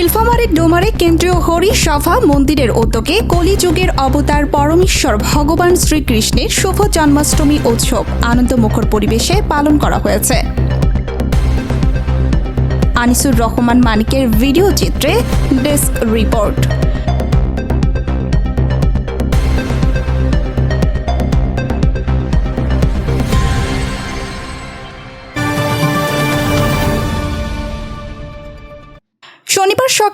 নীলফামারীর ডোমারে কেন্দ্রীয় হরি সভা মন্দিরের উদ্যোগে কলিযুগের অবতার পরমেশ্বর ভগবান শ্রীকৃষ্ণের শুভ জন্মাষ্টমী উৎসব আনন্দমুখর পরিবেশে পালন করা হয়েছে। আনিসুর রহমান মানিকের ভিডিও চিত্রে ডেস্ক রিপোর্ট।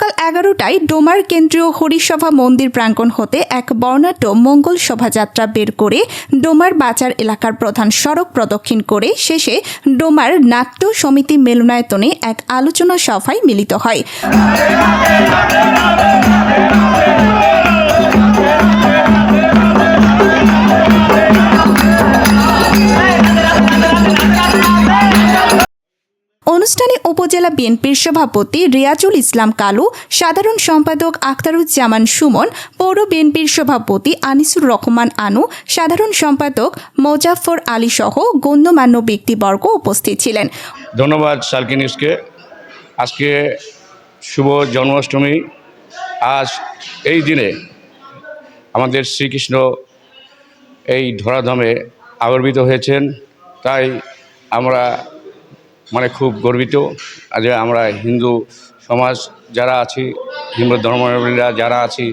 সকাল এগারোটায় ডোমার কেন্দ্রীয় হরিসভা মন্দির প্রাঙ্গণ হতে এক বর্ণাঢ্য মঙ্গল শোভাযাত্রা বের করে ডোমার বাজার এলাকার প্রধান সড়ক প্রদক্ষিণ করে শেষে ডোমার নাট্য সমিতি মিলনায়তনে এক আলোচনা সভায় মিলিত হয়। উপজেলা বিএনপির সভাপতি রিয়াজুল ইসলাম কালু, সাধারণ সম্পাদক আখতারুজ্জামান সুমন, পৌর বিএনপির সভাপতি আনিসুর রহমান আনু, সাধারণ সম্পাদক মোজাফর আলী সহ গণ্যমান্য ব্যক্তিবর্গ উপস্থিত ছিলেন। ধন্যবাদ সালকি নিউজকে। আজকে শুভ জন্মাষ্টমী। আজ এই দিনে আমাদের শ্রীকৃষ্ণ এই ধরাধামে আবির্ভূত হয়েছেন। তাই আমরা মানে খুব গর্বিত যে আমরা হিন্দু সমাজ যারা আছি, হিন্দু ধর্মাবলীরা যারা আছি,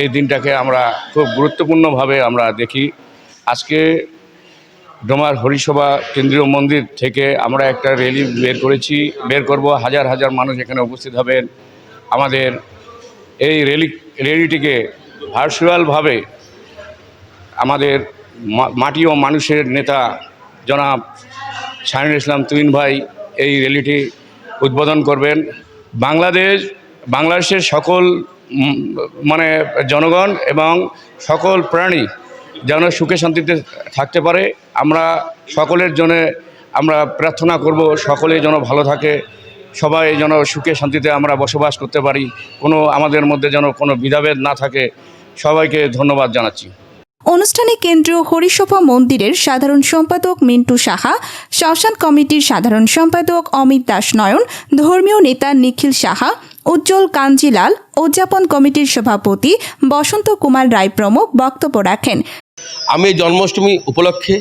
এই দিনটাকে আমরা খুব গুরুত্বপূর্ণভাবে আমরা দেখি। আজকে ডোমার হরিসভা কেন্দ্রীয় মন্দির থেকে আমরা একটা র্যালি বের করেছি, বের করব। হাজার হাজার মানুষ এখানে উপস্থিত হবেন। আমাদের এই র্যালি, র্যালিটিকে ভার্চুয়ালভাবে আমাদের মাটি ও মানুষের নেতা জনাব শাহিনুল ইসলাম তুইন ভাই এই র্যালিটি উদ্বোধন করবেন। বাংলাদেশ, বাংলাদেশের সকল মানে জনগণ এবং সকল প্রাণী যেন সুখে শান্তিতে থাকতে পারে। আমরা সকলের জন্য আমরা প্রার্থনা করব সকলে যেন ভালো থাকে। সবাই যেন সুখে শান্তিতে আমরা বসবাস করতে পারি। কোনো আমাদের মধ্যে যেন কোনো বিধাভেদ না থাকে। সবাইকে ধন্যবাদ জানাচ্ছি। অনুষ্ঠানে কেন্দ্রীয় হরিসভা মন্দিরের সাধারণ সম্পাদক মিন্টু সাহা, শ্মশান কমিটির সাধারণ সম্পাদক অমিত দাস নয়ন ধর্মীয় নেতা নিখিল সাহা, উজ্জ্বল কাঞ্জিলাল, উদযাপন কমিটির সভাপতি বসন্ত কুমার রায় প্রমুখ বক্তব্য রাখেন। আমি জন্মাষ্টমী উপলক্ষে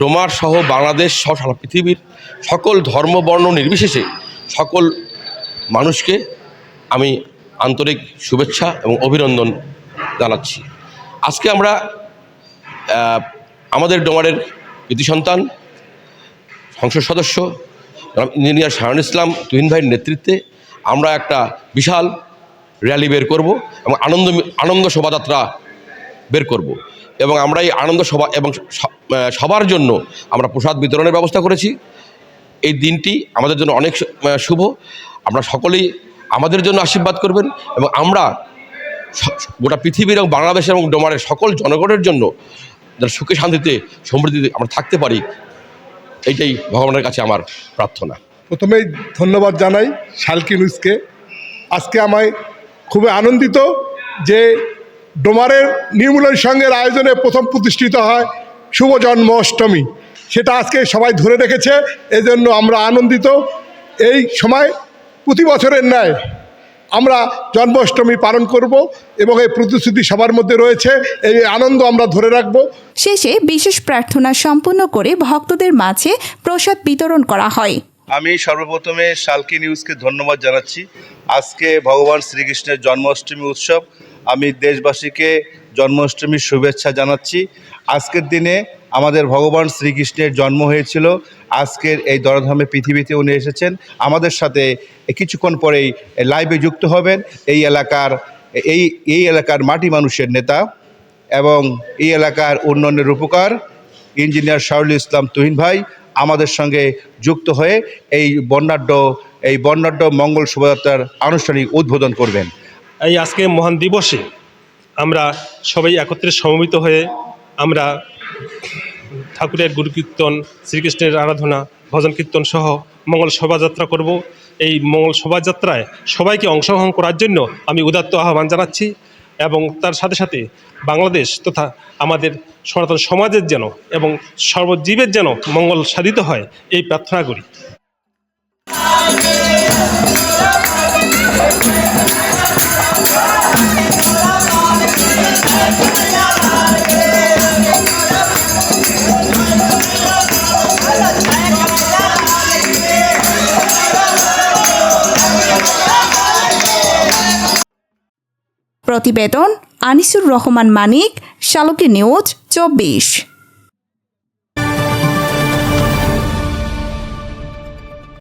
ডোমার সহ বাংলাদেশ সহ সারা পৃথিবীর সকল ধর্ম, বর্ণ নির্বিশেষে সকল মানুষকে আমি আন্তরিক শুভেচ্ছা এবং অভিনন্দন জানাচ্ছি। আজকে আমরা আমাদের ডোমারের কৃতি সন্তান, সংসদ সদস্য ইঞ্জিনিয়ার শাহরুল ইসলাম তুহিন ভাইয়ের নেতৃত্বে আমরা একটা বিশাল র্যালি বের করব এবং আনন্দ আনন্দ শোভাযাত্রা বের করব। এবং আমরা এই আনন্দ সভা এবং সবার জন্য আমরা প্রসাদ বিতরণের ব্যবস্থা করেছি। এই দিনটি আমাদের জন্য অনেক শুভ। আমরা সকলেই আমাদের জন্য আশীর্বাদ করবেন এবং আমরা গোটা পৃথিবীর এবং বাংলাদেশের এবং ডোমারের সকল জনগণের জন্য যেন সুখে শান্তিতে, সমৃদ্ধিতে আমরা থাকতে পারি, এইটাই ভগবানের কাছে আমার প্রার্থনা। প্রথমেই ধন্যবাদ জানাই শালকি নিউজকে আজকে আমায় খুবই আনন্দিত যে ডোমারের নির্মূলন সংঘের আয়োজনে প্রথম প্রতিষ্ঠিত হয় শুভ জন্মাষ্টমী সেটা আজকে সবাই ধরে রেখেছে, এজন্য আমরা আনন্দিত। এই সময় প্রতি বছরের ন্যায় আমরা জন্মাষ্টমী পালন করব এবং এই প্রতিশ্রুতি সবার মধ্যে রয়েছে। এই আনন্দ আমরা ধরে রাখব। শেষে বিশেষ প্রার্থনা সম্পন্ন করে ভক্তদের মাঝে প্রসাদ বিতরণ করা হয়। আমি সর্বপ্রথমে শালকি নিউজকে ধন্যবাদ জানাচ্ছি। আজকে ভগবান শ্রীকৃষ্ণের জন্মাষ্টমী উৎসব। আমি দেশবাসীকে জন্মাষ্টমীর শুভেচ্ছা জানাচ্ছি। আজকের দিনে আমাদের ভগবান শ্রীকৃষ্ণের জন্ম হয়েছিল, আজকের এই দরধামে পৃথিবীতে উনি এসেছেন। আমাদের সাথে কিছুক্ষণ পরেই লাইভে যুক্ত হবেন। এই এলাকার, এই এই এলাকার মাটি মানুষের নেতা এবং এই এলাকার উন্নয়নের রূপকার ইঞ্জিনিয়ার শাহুল ইসলাম তুহিন ভাই আমাদের সঙ্গে যুক্ত হয়ে এই বর্ণাঢ্য এই বর্ণাঢ্য মঙ্গল শোভাযাত্রার আনুষ্ঠানিক উদ্বোধন করবেন। এই আজকে মহান দিবসে আমরা সবাই একত্রে সমবেত হয়ে আমরা ঠাকুরের গুরুকীর্তন শ্রীকৃষ্ণের আরাধনা ভজন কীর্তন সহ মঙ্গল শোভাযাত্রা করব এই মঙ্গল শোভাযাত্রায় সবাইকে অংশগ্রহণ করার জন্য আমি উদাত্ত আহ্বান জানাচ্ছি এবং তার সাথে সাথে বাংলাদেশ তথা আমাদের সনাতন সমাজের যেন এবং সর্বজীবের যেন মঙ্গল সাধিত হয় এই প্রার্থনা করি Yeah. প্রতিবেদন আনিসুর রহমান মানিক শালকি নিউজ চব্বিশ।